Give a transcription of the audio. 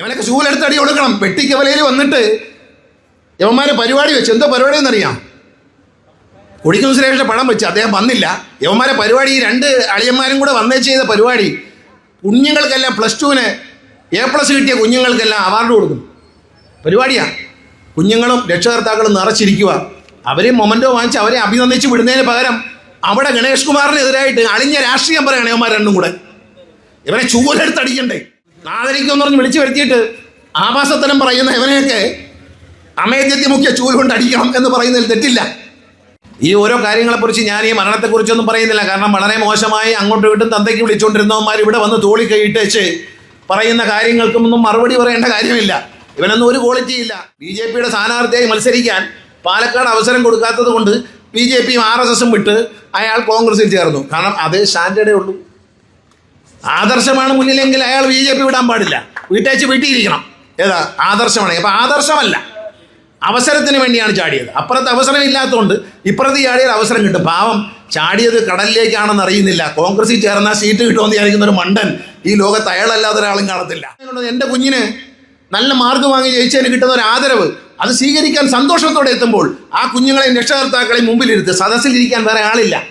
ഇവനൊക്കെ ശൂലെടുത്ത് അടി കൊടുക്കണം. വെട്ടിക്കവലയിൽ വന്നിട്ട് യവന്മാരെ പരിപാടി വെച്ച്. എന്തോ പരിപാടി എന്നറിയാം? കുടിക്കുന്ന സുരേഷിന്റെ പണം വെച്ച്. അദ്ദേഹം വന്നില്ല. യവന്മാരെ പരിപാടി ഈ രണ്ട് അളിയന്മാരും കൂടെ വന്നേ ചെയ്ത പരിപാടി കുഞ്ഞുങ്ങൾക്കെല്ലാം പ്ലസ് ടുവിന് എ പ്ലസ് കിട്ടിയ കുഞ്ഞുങ്ങൾക്കെല്ലാം അവാർഡ് കൊടുക്കും. പരിപാടിയാ. കുഞ്ഞുങ്ങളും രക്ഷകർത്താക്കളും നിറച്ചിരിക്കുക അവരെ മൊമന്റോ വാങ്ങിച്ച് അവരെ അഭിനന്ദിച്ച് വിടുന്നതിന് പകരം അവിടെ ഗണേഷ് കുമാറിനെതിരായിട്ട് അളിഞ്ഞ രാഷ്ട്രീയം പറയണം ഇവന്മാർ രണ്ടും കൂടെ. ഇവരെ ചൂലെടുത്തടിക്കണ്ടേ? ആദരിക്കുമെന്ന് പറഞ്ഞ് വിളിച്ചു വരുത്തിയിട്ട് ആഭാസത്തരം പറയുന്ന ഇവനെയൊക്കെ അമേദ്യത്തെ മുഖ്യ ചൂൽ കൊണ്ട് അടിക്കണം എന്ന് പറയുന്നതിൽ തെറ്റില്ല. ഈ ഓരോ കാര്യങ്ങളെക്കുറിച്ച് ഞാൻ ഈ മരണത്തെക്കുറിച്ചൊന്നും പറയുന്നില്ല. കാരണം വളരെ മോശമായി അങ്ങോട്ടും ഇങ്ങോട്ടും തന്തയ്ക്ക് വിളിച്ചുകൊണ്ടിരുന്നവന്മാർ ഇവിടെ വന്ന് തോളി കൈയിട്ടേച്ച് പറയുന്ന കാര്യങ്ങൾക്കൊന്നും മറുപടി പറയേണ്ട കാര്യമില്ല. ഇവനൊന്നും ഒരു ക്വാളിറ്റി ഇല്ല. ബി ജെ പിയുടെ സ്ഥാനാർത്ഥിയായി മത്സരിക്കാൻ പാലക്കാട് അവസരം കൊടുക്കാത്തത് കൊണ്ട് ബി ജെ പിയും ആർ എസ് എസും വിട്ട് അയാൾ കോൺഗ്രസിൽ ചേർന്നു. കാരണം അതേ സ്റ്റാൻഡേർഡേ ഉള്ളൂ. ആദർശമാണ് മുന്നിലെങ്കിൽ അയാൾ ബി ജെ പി വിടാൻ പാടില്ല. വീട്ടേച്ച് വീട്ടിയിരിക്കണം. ഏതാ? ആദർശമാണ്. അപ്പൊ ആദർശമല്ല. അവസരത്തിന് വേണ്ടിയാണ് ചാടിയത്. അപ്പുറത്ത് അവസരം ഇല്ലാത്തതുകൊണ്ട് ഇപ്പുറത്ത് ചാടിയത് അവസരം കിട്ടും. പാവം ചാടിയത് കടലിലേക്കാണെന്ന് അറിയുന്നില്ല. കോൺഗ്രസിൽ ചേർന്ന സീറ്റ് കിട്ടുമെന്ന് വിചാരിക്കുന്ന ഒരു മണ്ടൻ ഈ ലോകത്ത് അയാളല്ലാതെ ഒരാളും കാണത്തില്ല. എന്റെ കുഞ്ഞിന് നല്ല മാർക്ക് വാങ്ങി ജയിച്ചതിന് കിട്ടുന്ന ഒരു ആദരവ് അത് സ്വീകരിക്കാൻ സന്തോഷത്തോടെ എത്തുമ്പോൾ ആ കുഞ്ഞുങ്ങളെയും രക്ഷകർത്താക്കളെയും മുമ്പിലിരുത്ത് സദസ്സിലിരിക്കാൻ വേറെ ആളില്ല.